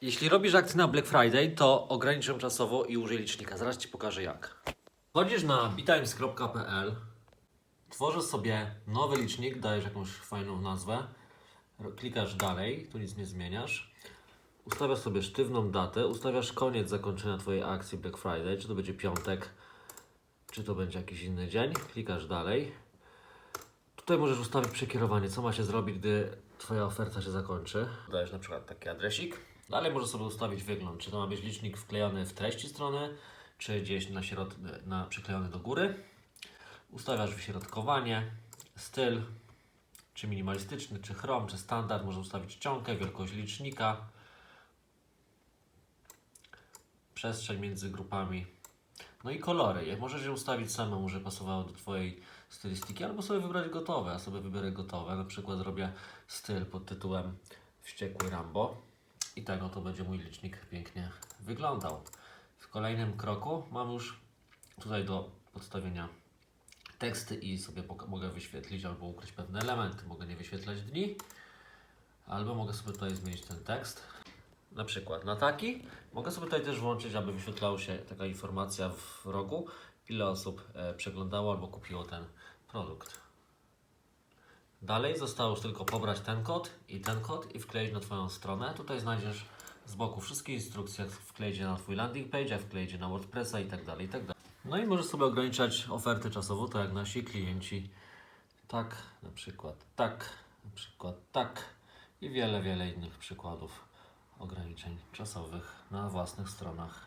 Jeśli robisz akcję na Black Friday, to ogranicz ją czasowo i użyj licznika. Zaraz Ci pokażę jak. Wchodzisz na bitimes.pl, tworzysz sobie nowy licznik, dajesz jakąś fajną nazwę, klikasz dalej, tu nic nie zmieniasz. Ustawiasz sobie sztywną datę, ustawiasz koniec zakończenia Twojej akcji Black Friday, czy to będzie piątek, czy to będzie jakiś inny dzień. Klikasz dalej. Tutaj możesz ustawić przekierowanie, co ma się zrobić, gdy Twoja oferta się zakończy. Dajesz na przykład taki adresik. Dalej możesz sobie ustawić wygląd, czy to ma być licznik wklejony w treści strony, czy gdzieś na, środ- na przyklejony do góry. Ustawiasz wyśrodkowanie, styl, czy minimalistyczny, czy chrom, czy standard. Można ustawić czcionkę, wielkość licznika, przestrzeń między grupami. No i kolory. Możesz je ustawić samemu, żeby pasowało do Twojej stylistyki, albo sobie wybrać gotowe. Ja sobie wybiorę gotowe. Na przykład zrobię styl pod tytułem Wściekły Rambo. I tak oto będzie mój licznik pięknie wyglądał. W kolejnym kroku mam już tutaj do podstawienia teksty i sobie mogę wyświetlić albo ukryć pewne elementy. Mogę nie wyświetlać dni, albo mogę sobie tutaj zmienić ten tekst. Na przykład na taki. Mogę sobie tutaj też włączyć, aby wyświetlała się taka informacja w rogu, ile osób e, przeglądało albo kupiło ten produkt. Dalej zostało już tylko pobrać ten kod i ten kod i wkleić na Twoją stronę. Tutaj znajdziesz z boku wszystkie instrukcje, jak wkleić na Twój landing page, jak wkleić na WordPressa i tak dalej, i tak. No i możesz sobie ograniczać oferty czasowo, tak jak nasi klienci. Tak, na przykład tak, na przykład tak i wiele, wiele innych przykładów ograniczeń czasowych na własnych stronach